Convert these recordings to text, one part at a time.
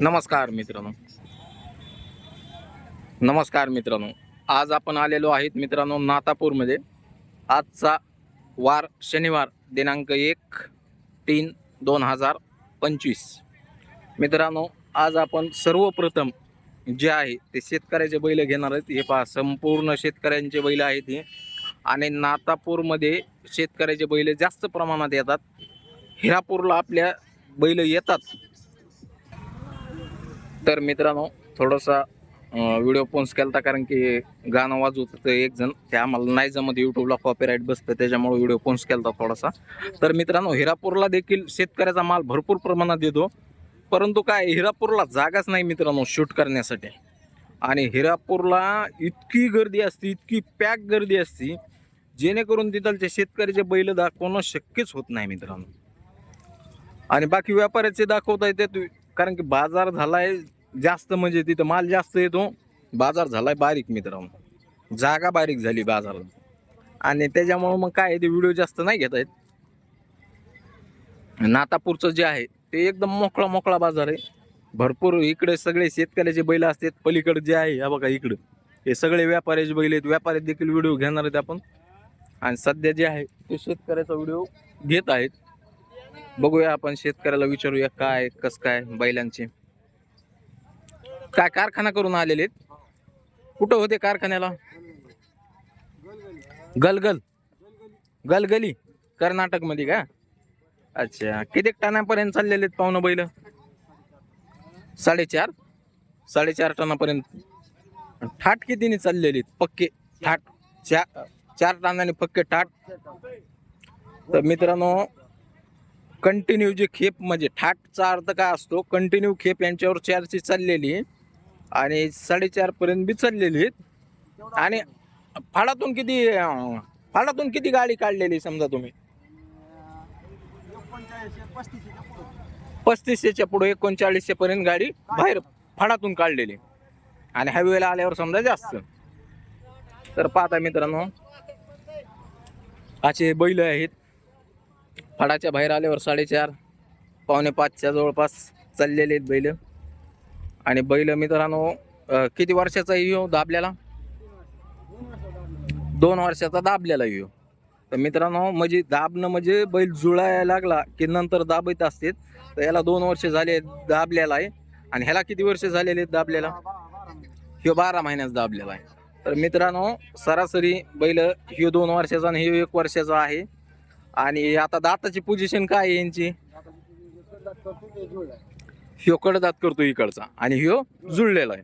नमस्कार मित्रांनो. नमस्कार मित्रांनो. आज आपण आलेलो आहेत मित्रांनो नातापूरमध्ये. आजचा वार शनिवार दिनांक एक तीन दोन हजार पंचवीस. मित्रांनो आज आपण सर्वप्रथम जे आहे ते शेतकऱ्याचे बैल घेणार आहेत. हे पहा संपूर्ण शेतकऱ्यांचे बैल आहेत हे. आणि नातापूरमध्ये शेतकऱ्याचे बैल जास्त प्रमाणात येतात. हिरापूरला आपल्या बैल येतात. तर मित्रांनो थोडासा व्हिडिओ पोन्स केला कारण की गाणं वाजवत होतं एक जण. ते आम्हाला नाही जमत यूट्यूबला कॉपीराईट बसतं त्याच्यामुळे व्हिडिओ पोन्स केला थोडासा. तर मित्रांनो हिरापूरला देखील शेतकऱ्याचा माल भरपूर प्रमाणात येतो परंतु काय हिरापूरला जागाच नाही मित्रांनो शूट करण्यासाठी. आणि हिरापूरला इतकी गर्दी असते इतकी पॅक गर्दी असते जेणेकरून तिथलचे शेतकऱ्याचे बैल दाखवणं शक्यच होत नाही मित्रांनो. आणि बाकी व्यापाऱ्याचे दाखवता येते कारण की बाजार झाला आहे जास्त म्हणजे तिथं माल जास्त येतो. बाजार झालाय बारीक मित्रांनो. जागा बारीक झाली बाजारात. आणि त्याच्यामुळं मग काय आहे, ते व्हिडिओ जास्त नाही घेत आहेत नातापूरचं जे आहे ते एकदम मोकळा मोकळा बाजार आहे. भरपूर इकडे सगळे शेतकऱ्याचे बैल असतात. पलीकडे जे आहे हा बघा इकडं. हे सगळे व्यापाऱ्याचे बैल आहेत. व्यापारी देखील व्हिडिओ घेणार आहेत आपण. आणि सध्या जे आहे ते शेतकऱ्याचा व्हिडिओ घेत आहेत. बघूया आपण शेतकऱ्याला विचारूया काय कसं काय बैलांचे. काय कारखाना करून आलेले आहेत? कुठं होते कारखान्याला? गलगल. गलगली कर्नाटकमध्ये का? अच्छा किती टनापर्यंत चाललेले आहेत पाहुणं बैल? साडेचार? साडेचार टनापर्यंत. ठाट कितीने चाललेली आहेत? पक्के ठाट. चार चार टनाने पक्के ठाट. तर मित्रांनो कंटिन्यू जे खेप म्हणजे ठाटचा अर्थ काय असतो? कंटिन्यू खेप यांच्यावर चारची चाललेली आहे. आणि साडेचारपर्यंत पर्यंत आहेत. आणि फाडातून किती अं, फाडातून किती गाडी काढलेली समजा तुम्ही? पस्तीसशेच्या पुढे एकोणचाळीसशे पर्यंत गाडी बाहेर फाडातून काढलेली. आणि हायवेला आल्यावर समजा जास्त. तर पाहता मित्रांनो असे बैल आहेत. फाडाच्या बाहेर आल्यावर साडेचार पावणे पाचच्या जवळपास चाललेले आहेत बैल. आणि बैल मित्रांनो किती वर्षाचा येऊ दाबल्याला? दोन वर्षाचा दाबलेला येऊ. तर मित्रांनो म्हणजे दाबणं म्हणजे बैल जुळायला लागला की नंतर दाबत असते तर याला दोन वर्ष झाले दाबलेला आहे. आणि ह्याला किती वर्ष झालेले आहेत दाबलेला ह्यो बारा महिन्यात दाबलेला आहे. तर मित्रांनो सरासरी बैल ह्यो दोन वर्षाचा आणि ह्यो एक वर्षाचा आहे. आणि आता दाताची पोझिशन काय आहे यांची? ह्यो कडदात करतो इकडचा आणि ह्यो जुळलेला आहे.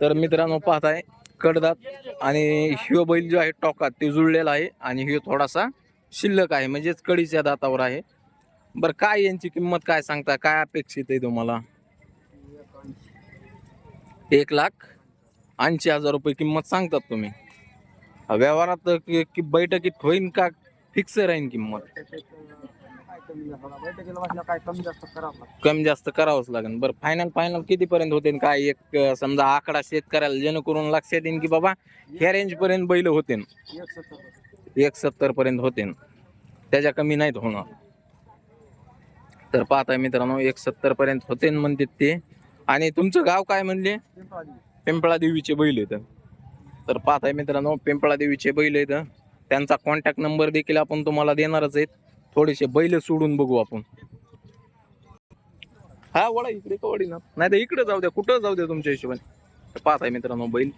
तर मित्रांनो पाहताय कडदात आणि ह्यो बैल जो आहे टोकात ते जुळलेला आहे आणि ह्यो थोडासा शिल्लक आहे म्हणजेच कडीच्या दातावर आहे. बरं काय यांची किंमत काय सांगता? काय अपेक्षित आहे तुम्हाला? एक लाख ऐंशी हजार रुपये किंमत सांगतात तुम्ही. व्यवहारात बैठकीत होईन का? फिक्स राहीन किंमत. कमी जास्त करावंच लागेल. बरं फायनल फायनल कितीपर्यंत होते काय एक समजा आकडा शेतकऱ्याला जेणेकरून लक्षात येईन की बाबा ह्या रेंज पर्यंत बैल होते. एक सत्तर एक सत्तर पर्यंत होते. त्याच्या कमी नाहीत होणार तर पाहताय मित्रांनो एक सत्तर पर्यंत होते म्हणतात ते. आणि तुमचं गाव काय म्हणले? पिंपळा देवीचे बैल आहेत. तर पाहताय मित्रांनो पिंपळा देवीचे बैल आहेत. त्यांचा कॉन्टॅक्ट नंबर देखील आपण तुम्हाला देणारच आहेत. थोडेसे बैल सोडून बघू आपण. हा वडा इकडे का वडी ना नाही तर इकडे जाऊ द्या कुठं जाऊ द्या तुमच्या हिशोबाने? पाहत आहे मित्रांनो बैल.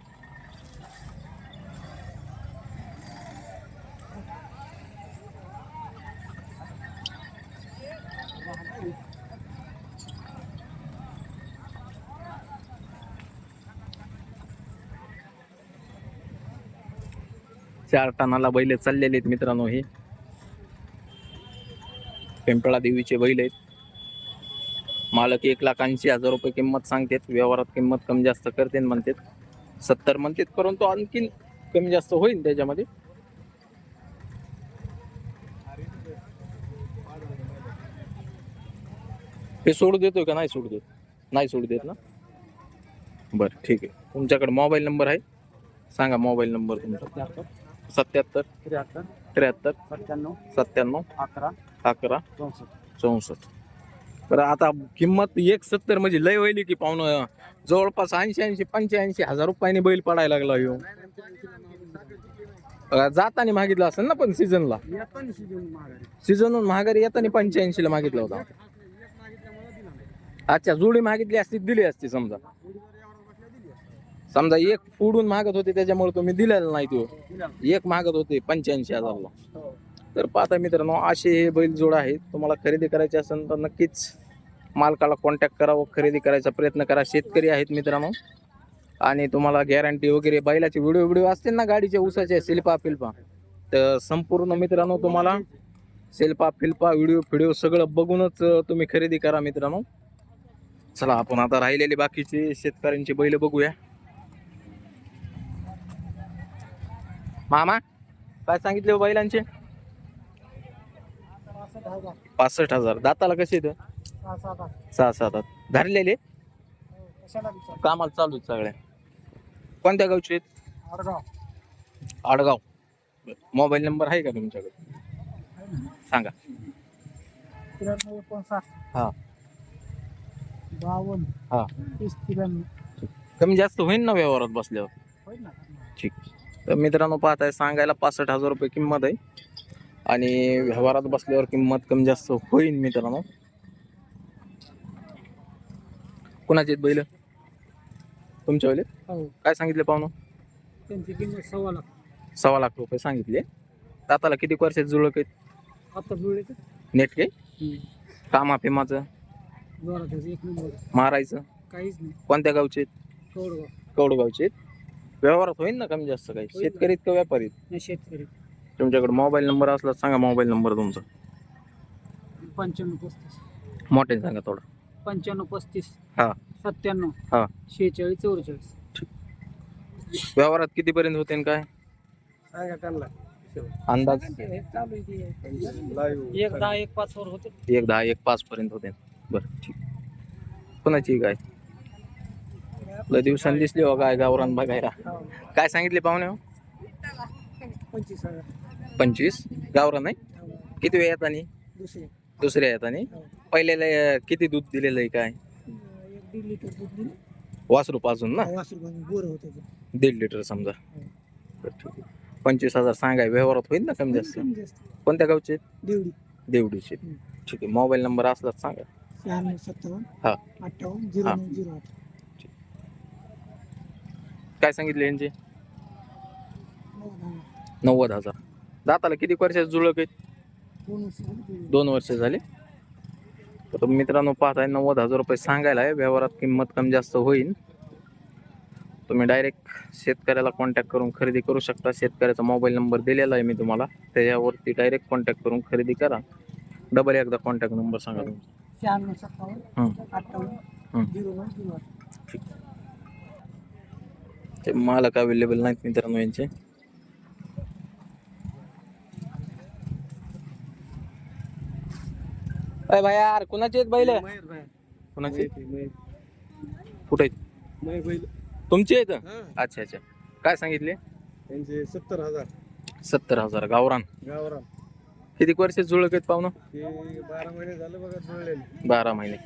चार टनाला बैल चाललेले आहेत मित्रांनो हे. पिंपळा देवीचे बैल आहेत. मालक एक लाख ऐंशी हजार रुपये किंमत सांगतात व्यवहारात किंमत कमी जास्त करते म्हणतात. सत्तर म्हणतात परंतु आणखीन कमी जास्त होईल त्याच्यामध्ये. हे सोडू देतोय का? नाही सोडू देत. नाही सोडू देत ना? बरं ठीक आहे. तुमच्याकडे मोबाईल नंबर आहे? सांगा मोबाईल नंबर तुमचा. सत्याहत्तर. त्र्याहत्तर. त्र्याहत्तर. सत्त्याण्णव. सत्त्याण्णव. अकरा. अकरा. चौसष्ट. तर आता किंमत एक सत्तर म्हणजे लय होईल की पाहुणं. जवळपास ऐंशी ऐंशी पंच्याऐंशी हजार रुपयाने बैल पडायला लागला अं, जाताना मागितला असेल ना पण सीझनला? सीझनहून महागारी येताना पंच्याऐंशी ला मागितला होता. अच्छा जोडी मागितली असती दिली असती समजा. समजा एक फोडून मागत होते त्याच्यामुळे तुम्ही दिलेला नाही तो. एक मागत होते पंच्याऐंशी हजारला. तर पाहता मित्रांनो असे हे बैल जोड आहेत. तुम्हाला खरेदी करायचे असेल तर नक्कीच मालकाला कॉन्टॅक्ट करावं खरेदी करायचा प्रयत्न करा. शेतकरी आहेत मित्रांनो. आणि तुम्हाला गॅरंटी वगैरे बैलाचे व्हिडिओ व्हिडिओ असतील ना गाडीच्या उसाचे सिल्पा फिल्पा. तर संपूर्ण मित्रांनो तुम्हाला सेल्फा फिल्पा व्हिडिओ फिडिओ सगळं बघूनच तुम्ही खरेदी करा मित्रांनो. चला आपण आता राहिलेले बाकीचे शेतकऱ्यांची बैल बघूया. मामा काय सांगितले हो बैलांचे? पासष्ट हजार. दाताला कसे येतं सहा सात आठ धरलेले? कामाला चालू आहेत सगळ्या कोणत्या गावचे आहेत? आडगाव. आडगाव मोबाईल नंबर आहे का तुमच्याकडे? सांगा. त्र्याण्णव हा. बावन्न हा. तीस त्र्याण्णव कमी जास्त होईल ना व्यवहारात बसल्यावर? होईल ना ठीक. तर मित्रांनो पाहताय सांगायला पासष्ट हजार रुपये किंमत आहे. आणि व्यवहारात बसल्यावर किंमत कमी जास्त होईल मित्रांनो कुणाचे आहेत बैल? तुमच्या वेळेस हो. काय सांगितले पाहुणं? त्यांची किंमत सव्वा लाख. सव्वा लाख रुपये सांगितले. दाताला किती वर्षात जुळक आहेत? आता जुळले तर? नेट काय? कामा फिमाचं मारायचं? काहीच नाही. कोणत्या गावचे आहेत? कवडगाव कौडगावचे आहेत. व्यवहारात होईल ना कमी जास्त काही? शेतकरी आहेत का व्यापारी आहेत? नाही शेतकरी. तुमच्याकडे मोबाईल नंबर असला सांगा मोबाईल नंबर तुमचा. पंच्याण्णव पस्तीस. मोठे सांगा थोडं. पंच्याण्णव पस्तीस. हा. सत्त्याण्णव. हा. शेहेचाळीस चौवेचाळीस. व्यवहारात कितीपर्यंत होते आणि काय? सांगा त्यांना. अंदाज? एक दहा एक पाच वर होते. एक दहा एक पाच पर्यंत होते. बरं ठीक. कोणाची गाय? लय दिवसांनी दिसली हो गाय गावरान बघायला. काय सांगितले पाहुणे हो? पंचवीस हजार. पंचवीस. गावरान आहे? किती वेळ येतानी दुसरे. दुसऱ्या येतानी पहिल्याला अं, किती दूध दिलेलं आहे काय? एक दीड लिटर दूध दिलं. वासरू पाजून ना? वासरू बनवून बोर होते ते. दीड लिटर समजा. बरं, ठीक आहे. पंचवीस हजार सांगाय व्यवहारात होईल ना कमी जास्त? कमी जास्त. कोणत्या गावचे? देवडी. देवडीचे. ठीक आहे. मोबाईल नंबर असला तर सांगा. शहाण्णव सत्तावन्न हा. अठ्ठावन्न झिरो हा. नऊ झिरो आठ. काय सांगितले यांचे? नव्वद हजार. दाताला किती वर्षाचे जुळक आहेत? दोन वर्ष झाली. ते. दोन वर्ष झाले. तर मित्रांनो पाहताय नव्वद हजार रुपये सांगायला आहे. व्यवहारात किंमत कमी जास्त होईल. तुम्ही डायरेक्ट शेतकऱ्याला कॉन्टॅक्ट करून खरेदी करू शकता. शेतकऱ्याचा मोबाईल नंबर दिलेला आहे मी तुम्हाला. त्याच्यावरती डायरेक्ट कॉन्टॅक्ट करून खरेदी करा. डबल एकदा कॉन्टॅक्ट नंबर सांगा तुमचा. हं, अठ्ठावन्न हं. झिरो नऊ झिरो आठ ठीक. ते मालक अवेलेबल नाहीत मित्रांनो यांचे. अय भाई यार कुणाचे आहेत बैल? कुणाचे? कुठे तुमचे आहेत? अच्छा अच्छा. काय सांगितले? त्यांचे सत्तर हजार. सत्तर हजार गावरान. गावरान. किती वर्ष जुळक आहेत पाहुणं? बारा महिने झालं बघा जुळलेले. बारा महिने.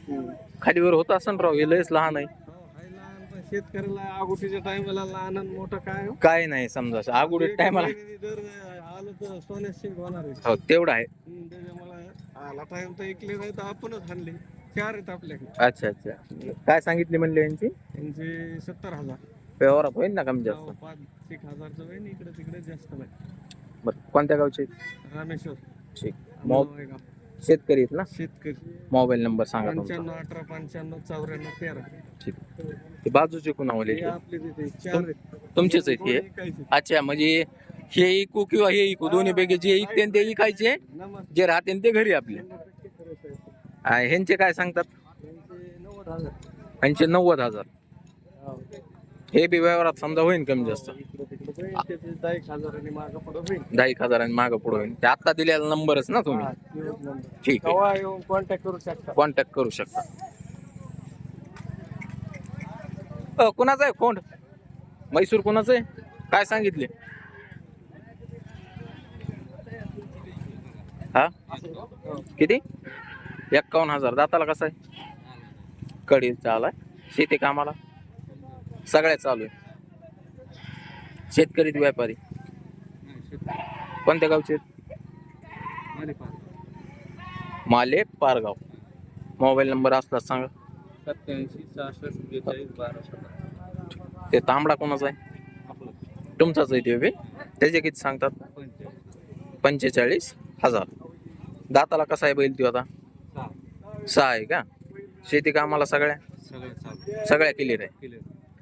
खालीवर होत असं राव हे लयच लहान आहे. हो, हाय लहान पण शेतकऱ्याला आगोटीच्या टायमाला लहान मोठं काय हो? काय नाही समजा आगुडे एक टायमाला. हो तेवढं आहे. आला टाइम तर ऐकले नाही तर आपणच हाणले. चार आहेत आपल्याकडे. अच्छा अच्छा. काय सांगितले म्हणले यांची? त्यांचे सत्तर हजार. व्यवहारात होईल ना कमी जास्त? पाच एक हजारचं होईल इकडे तिकडे जास्त नाही बरं कोणत्या गावचे? रामेश्वर. ठीक. मो नावागाव. शेतकरी आहेत ना? शेतकरी. मोबाईल नंबर सांगा तुमचा. पंच्याण्णव अठरा पंच्याण्णव चौऱ्याण्णव तेरा. ठीक. ते बाजूचे कुणावले? हे आपले तिथे चार आहेत. तुमचेच आहेत हे? कोणी? अच्छा म्हणजे हे इकू किंवा हे इकू दोन्ही पैकी जे ऐकते ते ऐकायचे जे राहते ते घरी आपले. ह्यांचे काय सांगतात? ह्यांचे नव्वद हजार. हे बी व्यवहारात समजा होईल कमी जास्त. दहा एक हजारांनी मागं पुढं होईल पुढे होईल ते आत्ता दिलेला नंबरच ना तुम्ही? ठीक आहे. कॉन्टॅक्ट करू शकता. कॉन्टॅक्ट करू शकता कुणाचा आहे फोन? मैसूर कुणाचं आहे? काय सांगितले? हा? किती? एक्कावन्न हजार. दाताला कसा आहे? कडीचा आलाय शेती कामाला? सगळ्या चालू आहे. शेतकरी व्यापारी? कोणत्या गावचे माले पारगाव मोबाईल नंबर असला सांगा. सत्याऐंशी सहासष्ट बेचाळीस बारा सतरा. ते तांबडा कोणाचा आहे? तुमचाच आहे ते त्याचे किती सांगतात? पंचेचाळीस हजार. दाताला कसा आहे बैल तो आता? सहा. आहे का? शेती कामाला सगळ्या? सगळ्या क्लिअर आहे.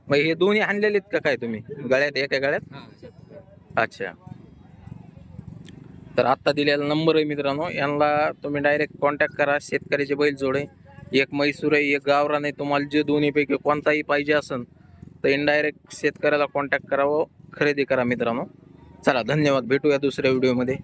मग हे दोन्ही आणलेले का काय तुम्ही? गळ्यात एका गळ्यात? हा. अच्छा. तर आत्ता दिलेला नंबर आहे मित्रांनो. यांना तुम्ही डायरेक्ट कॉन्टॅक्ट करा. शेतकऱ्याचे बैल जोडे. एक म्हैसूर आहे एक गावरान आहे तुम्हाला जे दोन्हीपैकी कोणताही पाहिजे असेल तर इनडायरेक्ट शेतकऱ्याला कॉन्टॅक्ट करावं. खरेदी करा मित्रांनो. चला धन्यवाद. भेटूया दुसऱ्या व्हिडिओमध्ये